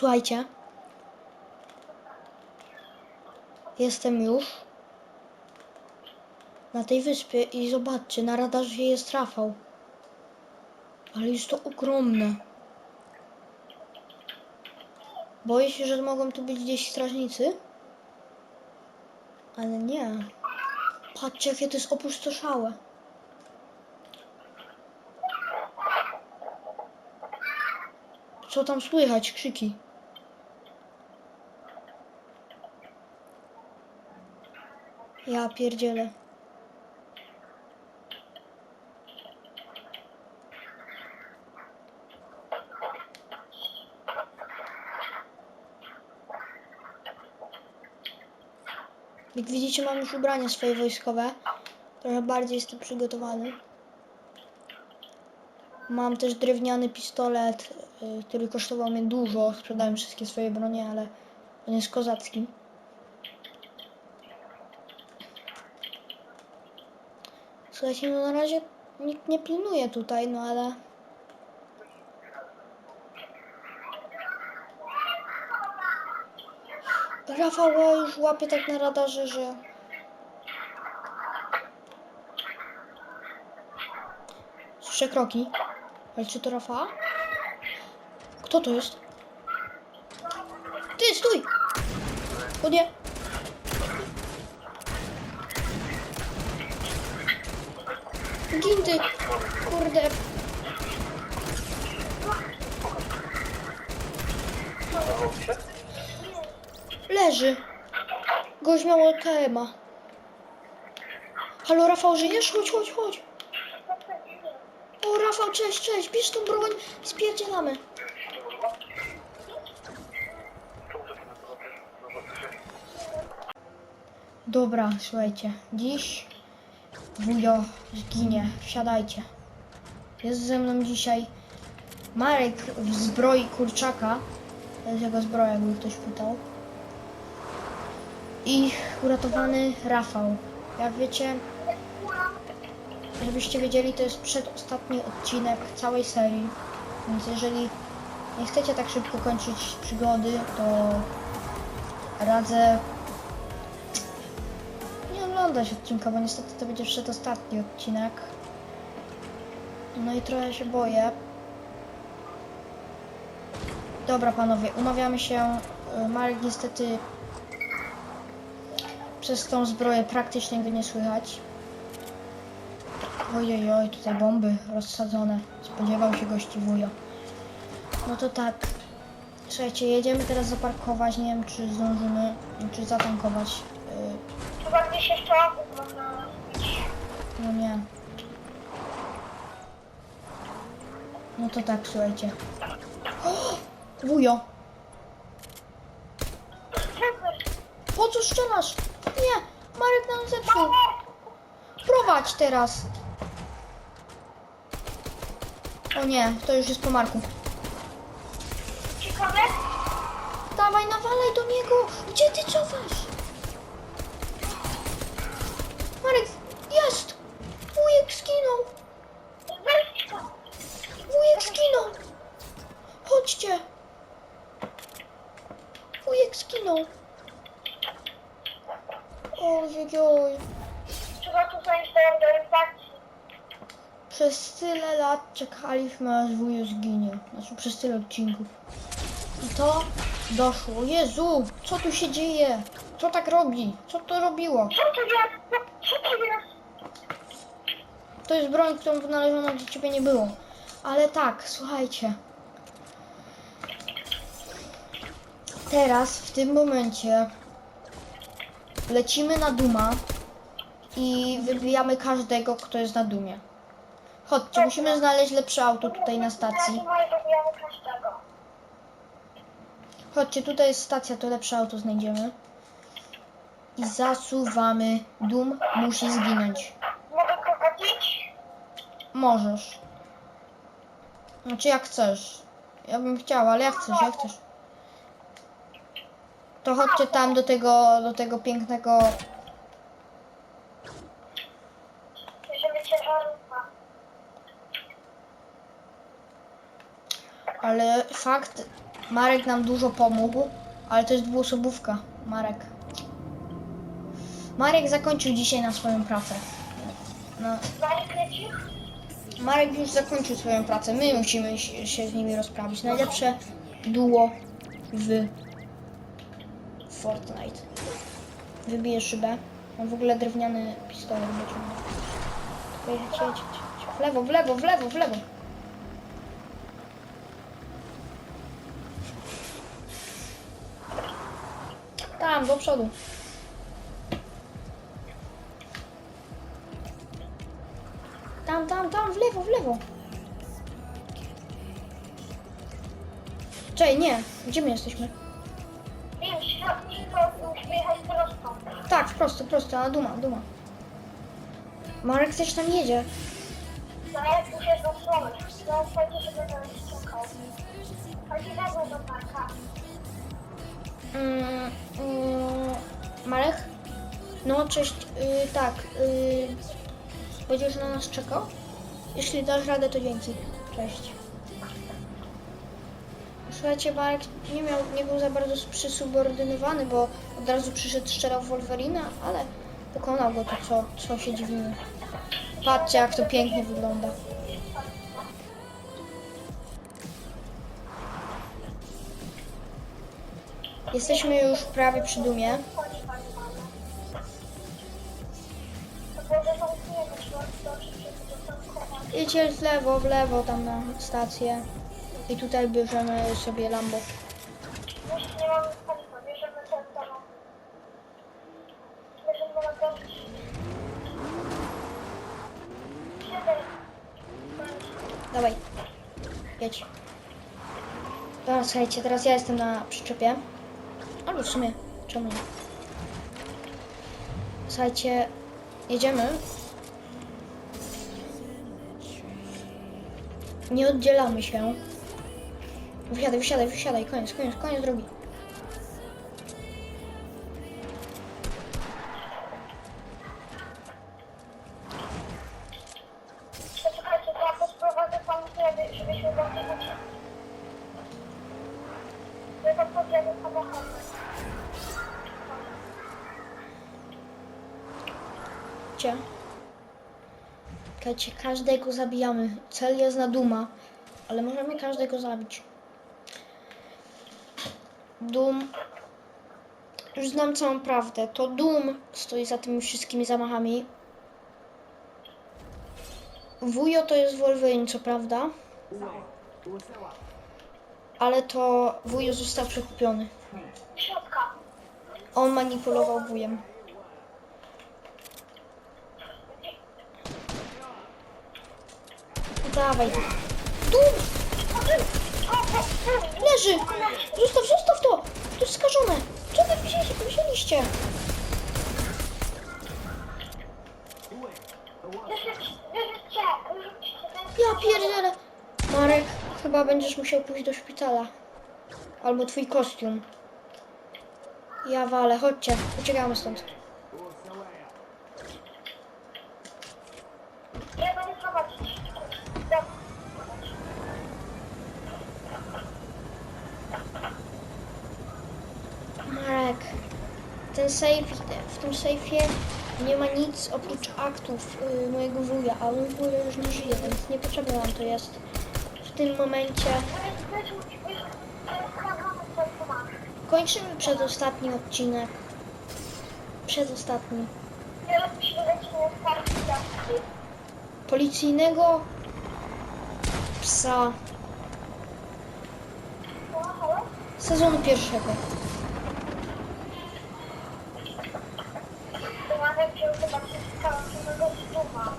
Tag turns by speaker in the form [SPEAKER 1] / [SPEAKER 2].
[SPEAKER 1] Słuchajcie. Jestem już na tej wyspie i zobaczcie, na radarze jest Rafał. Ale jest to ogromne. Boję się, że mogą tu być gdzieś strażnicy. Ale nie. Patrzcie, jakie to jest opustoszałe. Co tam słychać? Krzyki. Ja pierdzielę. Jak widzicie, mam już ubrania swoje wojskowe. Trochę bardziej jestem przygotowany. Mam też drewniany pistolet, y, który kosztował mnie dużo. Sprzedałem wszystkie swoje bronie, ale on jest kozacki. Słuchajcie, no na razie nikt nie pilnuje tutaj, no ale... Rafał go już łapie tak na radarze, że... Słyszę kroki. Ale czy to Rafała? Kto to jest? Ty, stój! O nie! Gin ty! Kurde. Leży. Gość miał LKM-a. Halo, Rafał, żyjesz? Chodź, chodź, chodź. O, Rafał, cześć, cześć. Bierz tą broń. Spierdzielamy. Dobra, słuchajcie. Dziś wujo zginie. Wsiadajcie. Jest ze mną dzisiaj Marek w zbroi kurczaka. To jest jego zbroja, jakby ktoś pytał. I uratowany Rafał. Jak wiecie, żebyście wiedzieli, to jest przedostatni odcinek całej serii. Więc jeżeli nie chcecie tak szybko kończyć przygody, to radzę oglądać odcinka, bo niestety to będzie przedostatni odcinek. No i trochę się boję. Dobra panowie, umawiamy się. Y, Marek niestety przez tą zbroję praktycznie go nie słychać. Ojej, oj, tutaj bomby rozsadzone. Spodziewał się gości wujo. No to tak. Słuchajcie, jedziemy teraz zaparkować. Nie wiem, czy zdążymy, czy zatankować.
[SPEAKER 2] Chyba gdzieś jeszcze auto można robić.
[SPEAKER 1] no nie. No to tak, słuchajcie. O! Wujo! Po co strzelasz? Nie! Marek nam zepsuł! Prowadź teraz! O nie, to już jest po Marku.
[SPEAKER 2] ciekawe?
[SPEAKER 1] Dawaj, nawalaj do niego! Gdzie ty cofasz? Jest! Wujek skinął! Wujek skinął! Chodźcie! Wujek skinął! Ojej,
[SPEAKER 2] Trzeba tu zajść do.
[SPEAKER 1] Przez tyle lat czekaliśmy, aż wuju zginie. Znaczy przez tyle odcinków. I to doszło. Jezu, co tu się dzieje? Co tak robi? Co to robiło?
[SPEAKER 2] Co to jest? Co to jest?
[SPEAKER 1] To jest broń, którą wynaleziono, gdzie ciebie nie było. Ale tak, słuchajcie. Teraz, w tym momencie, lecimy na Duma i wybijamy każdego, kto jest na Dumie. Chodźcie, musimy znaleźć lepsze auto tutaj na stacji.
[SPEAKER 2] Każdego.
[SPEAKER 1] Chodźcie, tutaj jest stacja, to lepsze auto znajdziemy. I zasuwamy. Dum musi zginąć. Możesz. Znaczy jak chcesz. Ja bym chciała, ale jak chcesz, jak chcesz. To chodźcie tam do tego, do tego pięknego... Ale fakt, Marek nam dużo pomógł, ale to jest dwuosobówka. Marek. Marek zakończył dzisiaj na swoją pracę. No?
[SPEAKER 2] Marek
[SPEAKER 1] już zakończył swoją pracę. My musimy się z nimi rozprawić. Najlepsze duo w Fortnite. Wybiję szybę. Mam w ogóle drewniany pistolet wyciągnę. Tylko. W lewo, w lewo, w lewo, w lewo. Tam, do przodu. Lewo, w lewo. Czej, nie. Gdzie my jesteśmy?
[SPEAKER 2] Wiem, środki to musimy jechać prosto.
[SPEAKER 1] Tak, prosto, prosto, a duma, duma. Marek też tam jedzie.
[SPEAKER 2] No, chodzi, żeby nas czekał. Chodzi mną do.
[SPEAKER 1] Mm, mm, Marek? No, cześć, y, tak. Y, będziesz na nas czekał? Jeśli dasz radę, to dzięki. Cześć. Słuchajcie, Marek nie, miał, nie był za bardzo przysubordynowany, bo od razu przyszedł strzelał Wolverina, ale pokonał go to, co, co się dziwimy. Patrzcie, jak to pięknie wygląda. Jesteśmy już prawie przy dumie. Idźcie w lewo, w lewo tam na stację. I tutaj bierzemy sobie Lambo.
[SPEAKER 2] Jeśli nie mamy paliwa, bierzemy ten dom. Bierzemy na gość. Siedem.
[SPEAKER 1] Dawaj. Jedź. Dobra, słuchajcie, teraz ja jestem na przyczepie. Albo w sumie, czemu nie? Słuchajcie, jedziemy. Nie oddzielamy się. Wysiadaj, wysiadaj, wysiadaj, koniec, koniec, koniec drogi.
[SPEAKER 2] To ja posprowadzę Panu chleby, żebyśmy mogli uciec. Ja tam podjadę samochodem.
[SPEAKER 1] Cię. Słuchajcie, każdego zabijamy. Cel jest na duma, ale możemy każdego zabić. Dum. Już znam całą prawdę. To Dum stoi za tymi wszystkimi zamachami. Wujo to jest Wolverine, co prawda. Ale to wujo został przekupiony. On manipulował wujem. Dawaj. Dum! Leży! Zostaw, zostaw to! To jest skażone! Co wy wzięli- wzięliście? Ja pierdzielę! Marek, chyba będziesz musiał pójść do szpitala. Albo twój kostium. Ja walę, chodźcie, uciekamy stąd.
[SPEAKER 2] Ja będę prowadzić. Dobra.
[SPEAKER 1] Marek, ten safe, w tym sejfie nie ma nic oprócz aktów y, mojego wuja, a mój wuja już nie żyje, więc niepotrzebne nam to jest. W tym momencie kończymy przedostatni odcinek. Przedostatni. Policyjnego psa sezonu pierwszego.
[SPEAKER 2] Wziął chyba wszystko, co go zduma.